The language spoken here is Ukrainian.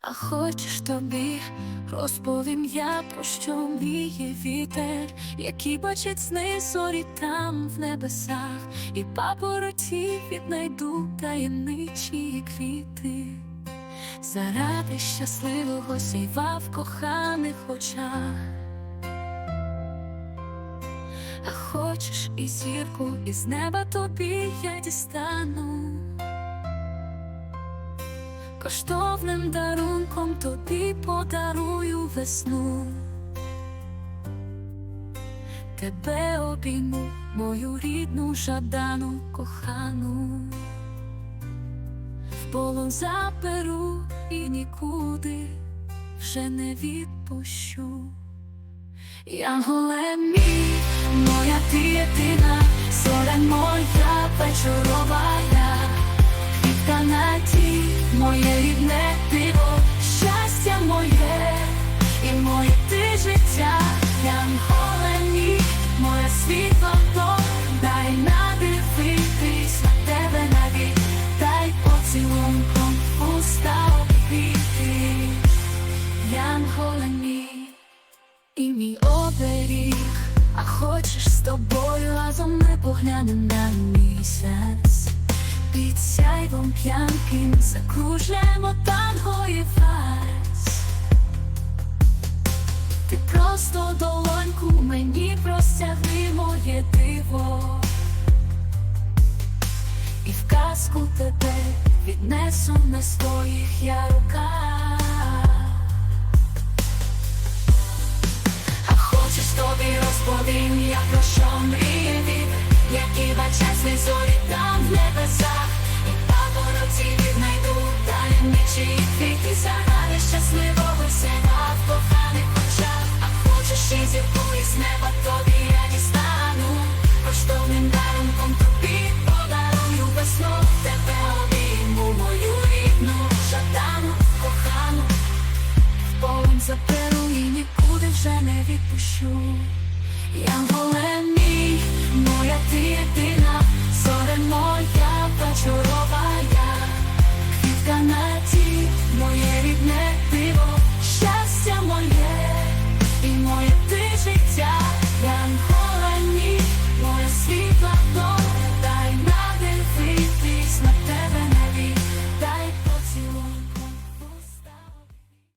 А хочеш тобі розповім я про що мріє вітер, які бачить сни зорі там в небесах, і папороті віднайду таємничі квіти. Заради щасливого сійва в коханих очах. А хочеш і зірку із неба тобі я дістану. Коштовним дарунком тобі подарую весну. Тебе обійму, мою рідну жадану кохану. В полон заперу і нікуди вже не відпущу. Янголе мій, моя ти єдина, зоря моя вечорова я, моє рідне диво, щастя моє, і моє ти життя, Янголе мій, моє світло то, дай надивитись на тебе навік, дай поцілунком уста обійти, Янголе мій і мій оберіг, а хочеш з тобою разом ми поглянем на місяць. Під сяйвом п'янким закружляємо танго і вальс. Ти просто долоньку мені простягни моє диво. І в казку тебе віднесу на своїх я руках. Зірку із неба тобі я дістану, коштовним дарунком тобі подарую весну, тебе обійму мою рідну, жадану, кохану. Полем заперу і нікуди вже не відпущу.